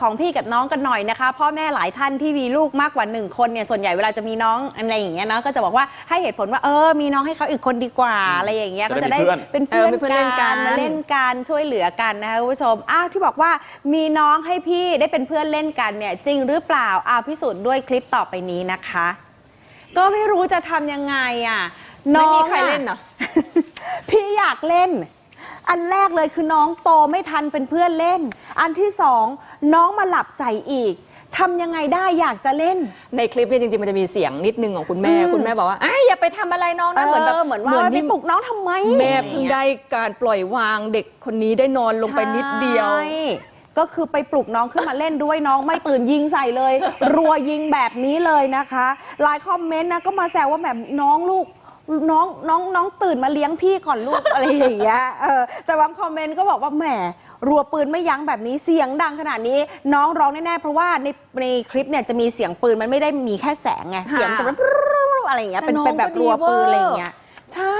ของพี่กับน้องกันหน่อยนะคะพ่อแม่หลายท่านที่มีลูกมากกว่าหนึ่งคนเนี่ยส่วนใหญ่เวลาจะมีน้องอะไรอย่างเงี้ยเนาะก็จะบอกว่าให้เหตุผลว่าเออมีน้องให้เขาอีกคนดีกว่าอะไรอย่างเงี้ยจะก็ได้จะได้มีเพื่อนเป็นเพื่อนเออเป็นเพื่อนเล่นกันมาเล่นกันช่วยเหลือกันนะคะคุณผู้ชมอ้าวที่บอกว่ามีน้องให้พี่ได้เป็นเพื่อนเล่นกันเนี่ยจริงหรือเปล่าอ้าวพิสูจน์ด้วยคลิปต่อไปนี้นะคะ ก็ไม่รู้จะทำยังไงอะไม่มีองใครอะเล่นเหรอพี่อยากเล่น อันแรกเลยคือน้องโตไม่ทันเป็นเพื่อนเล่น อันที่สองน้องมาหลับใส่อีกทำยังไงได้อยากจะเล่น ในคลิปเนี่ยจริงๆ มันจะมีเสียงนิดนึงของคุณแม่อืมคุณแม่บอกว่าไอ้ยอย่าไปทำอะไรน้องนะ เหมือนแบบเหมือนว่าเหมือนไปที่ปลุกน้องทำไมแม่เพิ่งได้การปล่อยวางเด็กคนนี้ได้นอนลงไปนิดเดียว ใช่ก็คือไปปลุกน้องขึ้นมาเล่นด้วยน้องไม่ตื่นยิงใส่เลย รัวยิงแบบนี้เลยนะคะ หลายคอมเมนต์นะก็มาแซวว่าแบบน้องลูก น้องน้องน้องตื่นมาเลี้ยงพี่ก่อนลูก อะไรอย่างเงี้ยเออแต่บางคอมเมนต์ก็บอกว่าแหมรัวปืนไม่ยั้งแบบนี้เสียงดังขนาดนี้ น้องร้องแน่ๆเพราะว่าในในคลิปเนี่ยจะมีเสียงปืนมันไม่ได้มีแค่แสงไงเสียงจะแบบอะไรอย่างเงี้ยเป็นแต่น้องเป็นแบบก็ดีรัวปืนเวอร์อะไรอย่างเงี้ย ใช่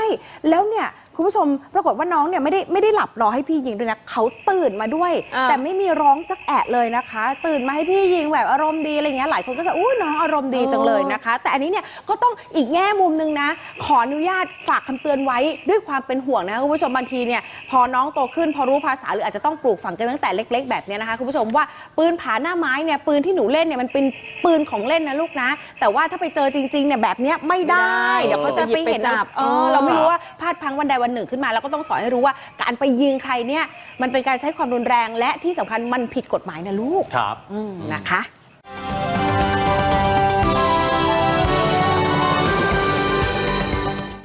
แล้วเนี่ยคุณผู้ชมปรากฏว่าน้องเนี่ยไม่ได้ไม่ได้หลับรอให้พี่ยิงด้วยนะเขาตื่นมาด้วย อ่า แต่ไม่มีร้องสักแอะเลยนะคะ ตื่นมาให้พี่ยิงแบบอารมณ์ดีอะไรเงี้ยหลายคนก็จะอุ้ยน้องอารมณ์ดีจังเลยนะคะ แต่อันนี้เนี่ยก็ต้องอีกแง่มุมหนึงนะ ขออนุญาตฝากคำเตือนไว้ด้วยความเป็นห่วงนะคุณผู้ชมบางทีเนี่ยพอน้องโตขึ้นพอรู้ภาษาหรืออาจจะต้องปลูกฝังกันตั้งแต่เล็ก ๆ แบบเนี้ยนะคะคุณผู้ชมว่าปืนผาหน้าไม้เนี่ยปืนที่หนูเล่นเนี่ยมันเป็นปืนของเล่นนะลูกนะ แต่ว่าถ้าไปเจอจริงๆเนี่ยแบบเนี้ยไม่ได้ ไม่ได้เดี๋ยวเขาจะไปเห็นจะหยิบไปจับเออเราไม่รู้ว่าพลาดพลังวันใดวันหนึ่งขึ้นมาแล้วก็ต้องสอนให้รู้ว่าการไปยิงใครเนี่ยมันเป็นการใช้ความรุนแรงและที่สำคัญมันผิดกฎหมายนะลูกครับ อืมนะคะ